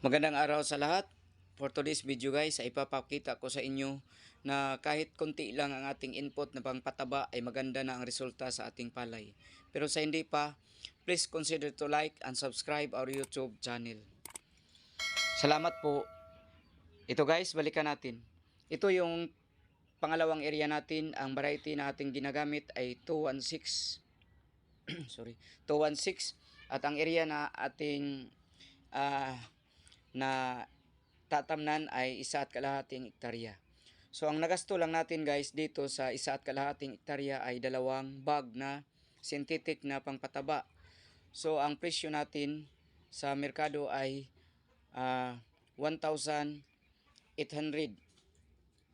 Magandang araw sa lahat. For today's video guys, ipapakita ko sa inyo na kahit konti lang ang ating input na pangpataba ay maganda na ang resulta sa ating palay. Pero sa hindi pa, please consider to like and subscribe our YouTube channel. Salamat po. Ito guys, balikan natin. Ito yung pangalawang area natin. Ang variety na ating ginagamit ay 216. Sorry, 216. At ang area na ating ah, na tatamnan ay isa at kalahating hektarya. So ang nagasto lang natin guys dito sa isa at kalahating hektarya ay dalawang bag na synthetic na pangpataba. So ang presyo natin sa merkado ay ah, 1,800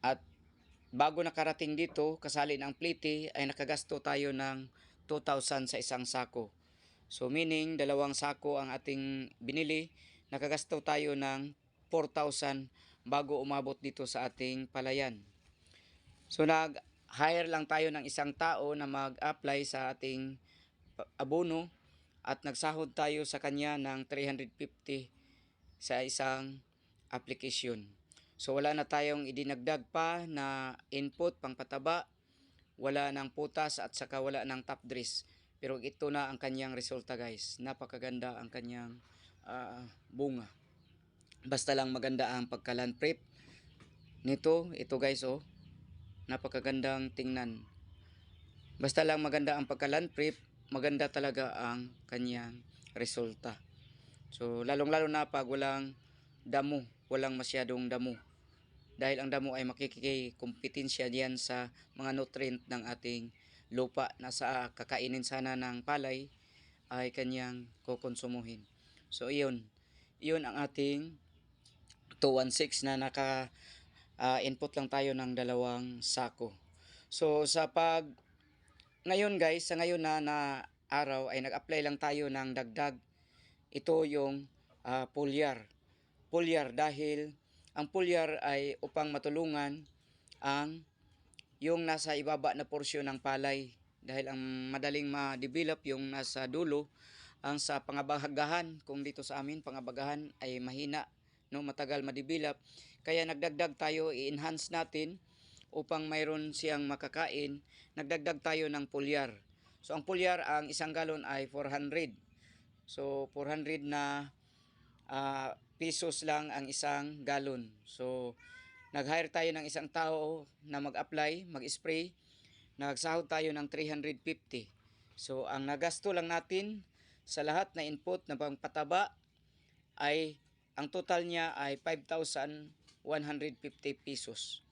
at bago nakarating dito kasali ng pliti ay nakagasto tayo ng 2,000 sa isang sako. So meaning dalawang sako ang ating binili, nakagasto tayo ng 4,000 bago umabot dito sa ating palayan. So nag-hire lang tayo ng isang tao na mag-apply sa ating abono at nagsahod tayo sa kanya ng 350 sa isang application. So wala na tayong idinagdag pa na input pang pataba, wala ng putas at saka wala ng top dress. Pero ito na ang kanyang resulta guys. Napakaganda ang kanyang ah, bunga. Basta lang maganda ang pagkalan prep nito. Ito guys oh. Napakagandang tingnan. Basta lang maganda ang pagkalan prep, maganda talaga ang kanyang resulta. So lalong-lalo na pag walang damo, walang masyadong damo. Dahil ang damo ay makikikumpetensya diyan sa mga nutrient ng ating lupa na sa kakainin sana ng palay ay kanyang kukonsumuhin. So iyon, iyon ang ating 216 na naka ah, input lang tayo ng dalawang sako. So sa pag ngayon guys, sa ngayon na, na araw ay nag-apply lang tayo ng dagdag. Ito yung ah, pulyar. Pulyar dahil ang pulyar ay upang matulungan ang yung nasa ibaba na porsyon ng palay dahil ang madaling ma-develop yung nasa dulo ang sa pangabagahan kung dito sa amin pangabagahan ay mahina no matagal ma-develop kaya nagdagdag tayo i-enhance natin upang mayroon siyang makakain nagdagdag tayo ng pulyar so ang pulyar ang isang galon ay 400 so 400 na ah, pesos lang ang isang galon. So, nag-hire tayo ng isang tao na mag-apply, mag-spray. Nagsahod tayo ng 350. So, ang nagasto lang natin sa lahat na input na pangpataba ay ang total niya ay 5,150 pesos.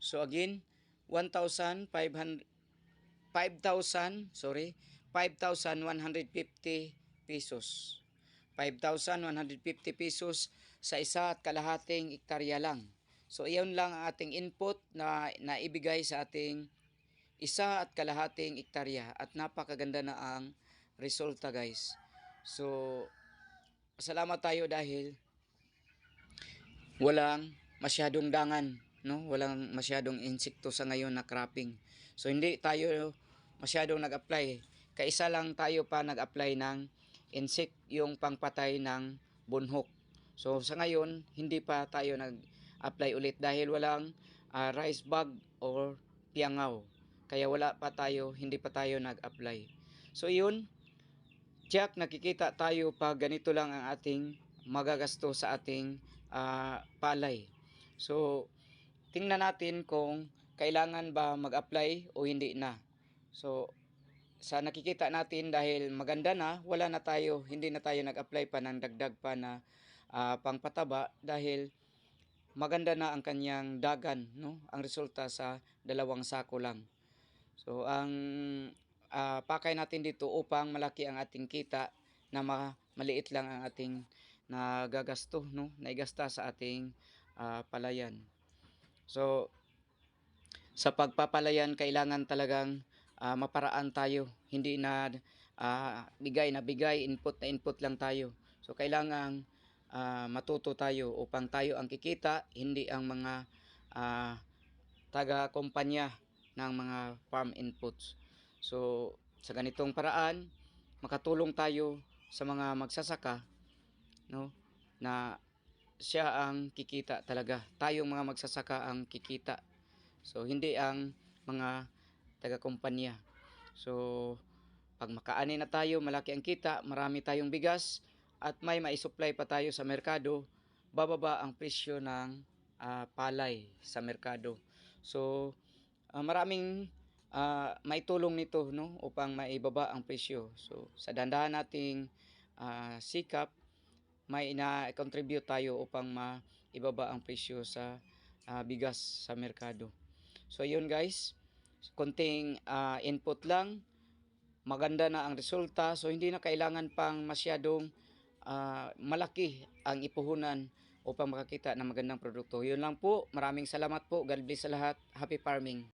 So, again, 1,500 5,000, sorry, 5,150 pesos. 5,150 pesos sa isa at kalahating hektarya lang. So iyon lang ang ating input na naibigay sa ating isa at kalahating hektarya at napakaganda na ang resulta guys. So salamat tayo dahil walang masyadong dangan, no? Walang masyadong insekto sa ngayon na cropping. So hindi tayo masyadong nag-apply. Kaisa lang tayo pa nag-apply ng insect yung pangpatay ng bunhok. So sa ngayon, hindi pa tayo nag-apply ulit dahil walang ah, rice bug or piangaw. Kaya wala pa tayo, hindi pa tayo nag-apply. So yun, Jack, nakikita tayo pag ganito lang ang ating magagasto sa ating ah, palay. So, tingnan natin kung kailangan ba mag-apply o hindi na. So, sa nakikita natin dahil maganda na, wala na tayo, hindi na tayo nag-apply pa ng dagdag pa na ah, pangpataba dahil maganda na ang kanyang dagan, no? Ang resulta sa dalawang sako lang. So, ang ah, pakay natin dito upang malaki ang ating kita na ma- maliit lang ang ating nagagasto, no? Naigasta sa ating ah, palayan. So, sa pagpapalayan, kailangan talagang ah, maparaan tayo. Hindi na ah, bigay na bigay, input na input lang tayo. So, kailangan ah, matuto tayo upang tayo ang kikita, hindi ang mga ah, taga-kumpanya ng mga farm inputs. So, sa ganitong paraan, makatulong tayo sa mga magsasaka no na siya ang kikita talaga. Tayong mga magsasaka ang kikita. So hindi ang mga taga-kumpanya. So pag makaani na tayo, malaki ang kita, marami tayong bigas at may maisupply pa tayo sa merkado, bababa ang presyo ng ah, palay sa merkado. So ah, maraming ah, may tulong nito no upang maibaba ang presyo. So sa dandahan nating ah, sikap may ina-contribute tayo upang maibaba ang presyo sa ah, bigas sa merkado. So yun guys, konting ah, input lang. Maganda na ang resulta. So hindi na kailangan pang masyadong ah, malaki ang ipuhunan upang makakita ng magandang produkto. Yun lang po. Maraming salamat po. God bless sa lahat. Happy farming.